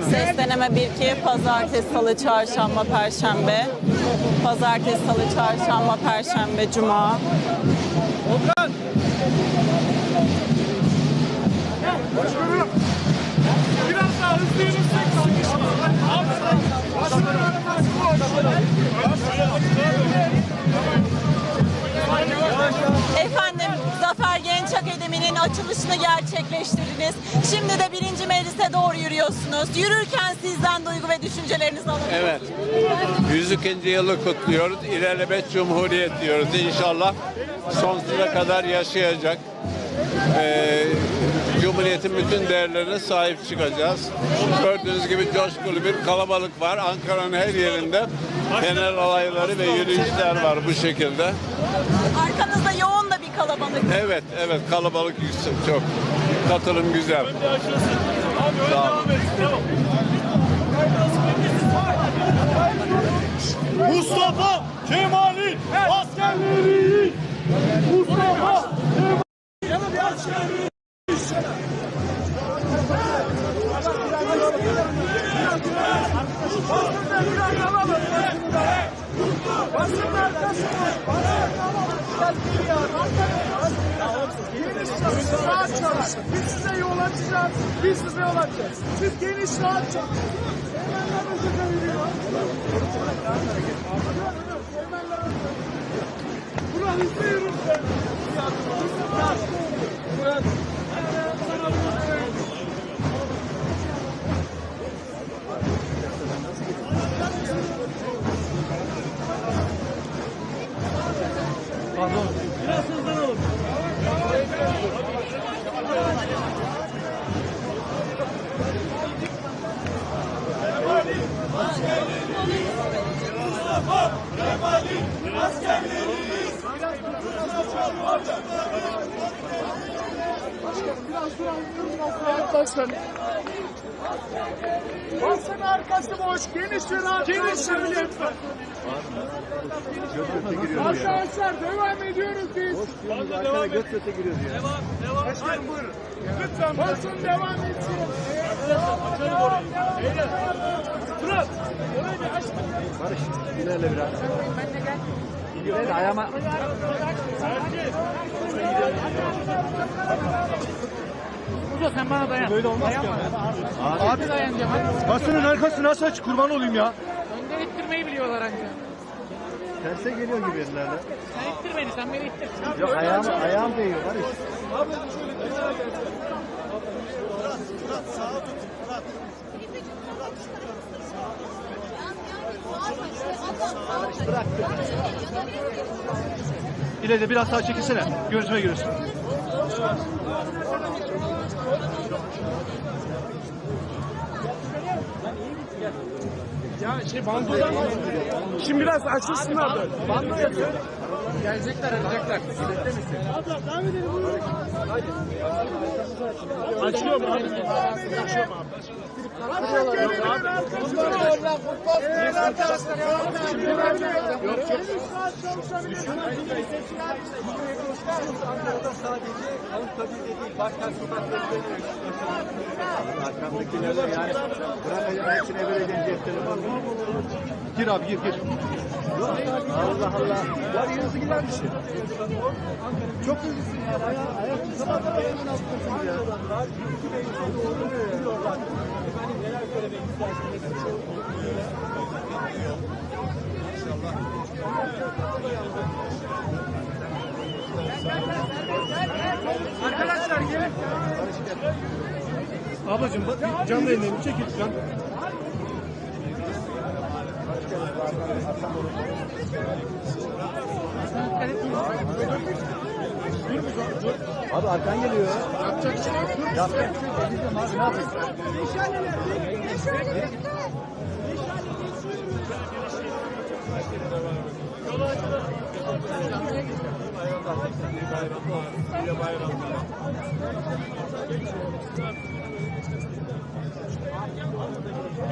Sesleneme 1-2, pazartesi, salı, çarşamba, perşembe. Pazartesi, salı, çarşamba, perşembe, cuma. Başkanım. Biraz daha hızlı yürürsek Efendim, Zafer Genç Akademi'nin açılışını gerçekleştirdiniz. Şimdi de birinci meclise doğru yürüyorsunuz. Yürürken sizden duygu ve düşüncelerinizi alalım. Evet. 102. yılı kutluyoruz. İlelebet Cumhuriyet diyoruz. İnşallah sonsuza kadar yaşayacak. Ee, Cumhuriyetin bütün değerlerine sahip çıkacağız. Gördüğünüz gibi coşkulu bir kalabalık var. Ankara'nın her yerinde fener alayları ve yürüyüşler var bu şekilde. Arkanızda yoğun kalabalık. Evet, evet kalabalık yüksek çok. Katılım güzel. Sağ olun. Mustafa Kemal'in Rahat çalışın. Biz size yol açacağız. Biz size yol açacağız. Siz geniş rahat çalışın. Emellerinizi kayırıyor. Burak hızlı yürü. Biraz başlayalım. Basın arkası boş. Geniş rahat. Geniş ve lütfen. Arkadaşlar devam ediyoruz biz. Arkada göt göte giriyoruz ya. Devam, devam. Başkanım buyurun. Lütfen basın devam etsin. Fırat. Barış ilerle biraz. İlerle ayağıma. Sen bana dayan. Böyle olmaz ki ama. Abi dayanacağım. Basının arkası nasıl aç kurban olayım ya. Önden ittirmeyi biliyorlar anca. Terse geliyor gibi yerlerde. Sen ittir beni, sen beni ittir. Yok ayağım, ayağım değiyor Barış. İleride biraz daha çekilsene. Gözüme giriyorsun. Ya şey bandodan Şimdi biraz açılsınlar da. Bando yapıyor. Gelecekler, gelecekler. Devam edelim buyurun. Açıyorum abi. Açıyorum abi. Arkamdakileri yani bırakacağım hepsini vereceğim cep telefonunu. Gir abi gir gir. Allah Allah. Ya bir hızlı gider misin? Çok hızlısın ya. Ayağı, ayak sabah da ayağının altındasın ya. Arkadaşlar gelin. Ablacığım bak canlı yayındayım. Çekil can. Abi arkan geliyor. Yapacak bir şey yok. Yapacak bir şey yok. Edeceğim abi ne yapayım?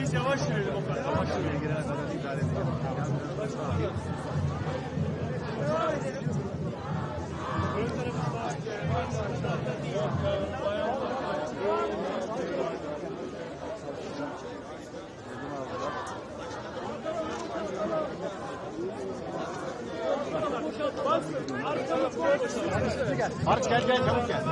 Biz yavaş yürüyelim o kadar. Yavaş yürüyelim. gel. Barış gel gel çabuk gel.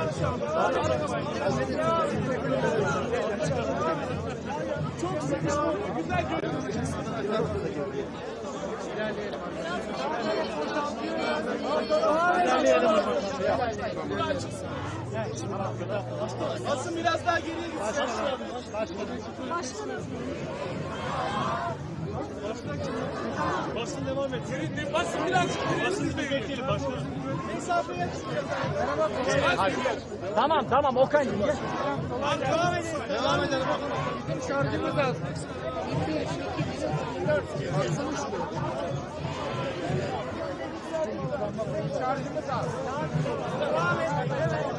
Basın biraz daha geriye gitsin. Basın devam et. Basın biraz. Basın bekleyelim. Başkanım. Tamam tamam Okan gel. Devam edelim. Devam edelim. Şarjımız az. Şarjımız az. Devam edelim.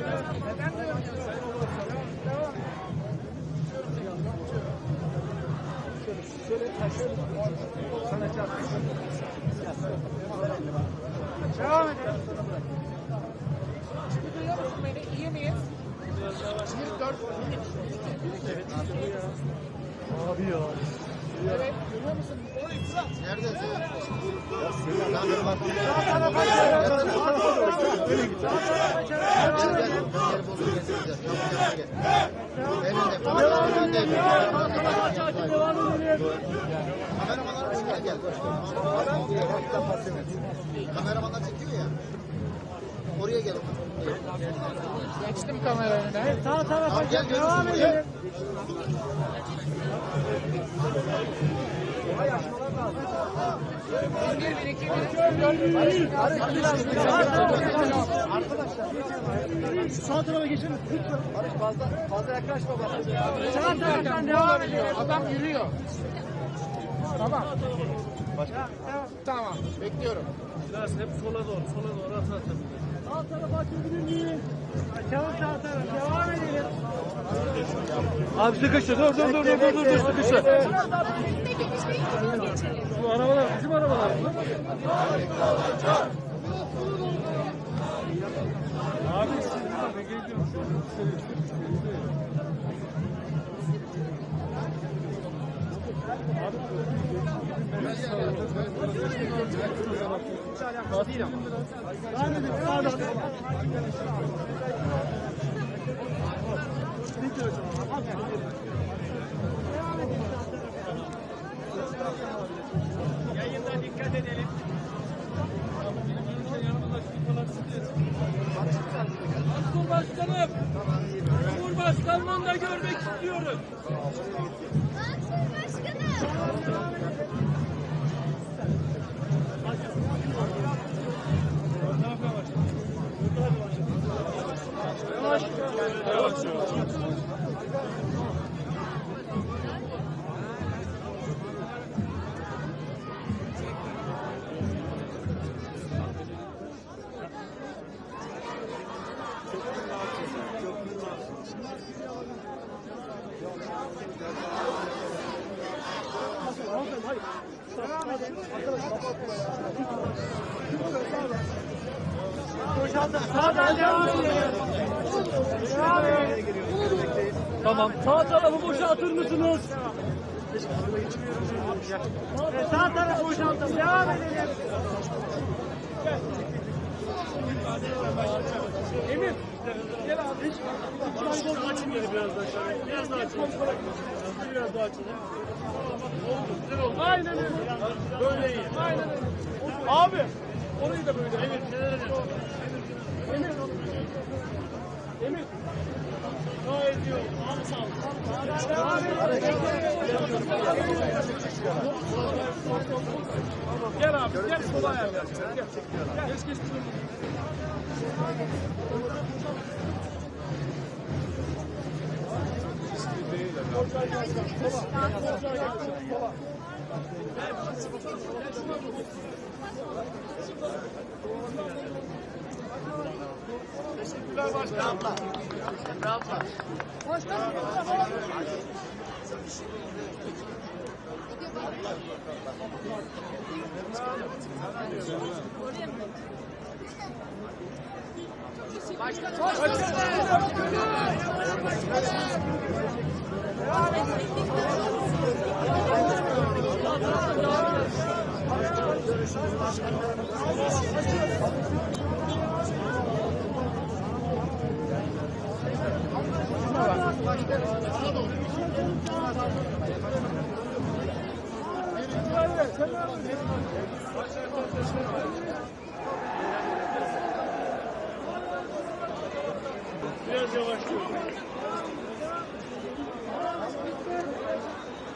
Şimdi yeri buldum getireceğiz. Çabuk gel gel. Elinde. Kameraman önünde. Kameramanlar gel gel. Kameramanlar çekiyor ya. Oraya gel. Geçtim kamera önüne. Sağ tarafa gel, gel. devam edelim. Dört. Sağ tarafa geçelim. Lütfen. Barış fazla, fazla yaklaşma bana. Sağ taraftan devam ediyor. Adam yürüyor. Tamam. Tamam. Bekliyorum. Biraz hep sola doğru. Sola doğru at at. Sağ tarafa açabilir miyim? Açalım sağ taraf. Devam edelim. Abi sıkıştı. Dur dur dur dur dur dur sıkıştı. Bu arabalar bizim arabalar mı? Abi ben geliyorum. Yayında dikkat edelim. Cumhurbaşkanım. Sağdan devam edelim. Tamam. Sağ tarafı boşaltır mısınız? Evet, Sağ tarafı boşaltalım. Devam edelim. Emir. Gel abi. Lütfen açın yeri biraz daha aşağıya. Biraz daha açın. Biraz daha açın. Oldu. Güzel oldu. Aynen öyle. Böyle iyi. Aynen öyle. Abi. Orayı da böyle. Emir. Emir. Emir. Gel abi, gel kolay abi. Gel, gel. Geç, geç. Thank you. Teşekkürler başkanım. Abla. Başkanım. Başkanım. Başkanım. Başkanım. Biraz yavaşlıyor.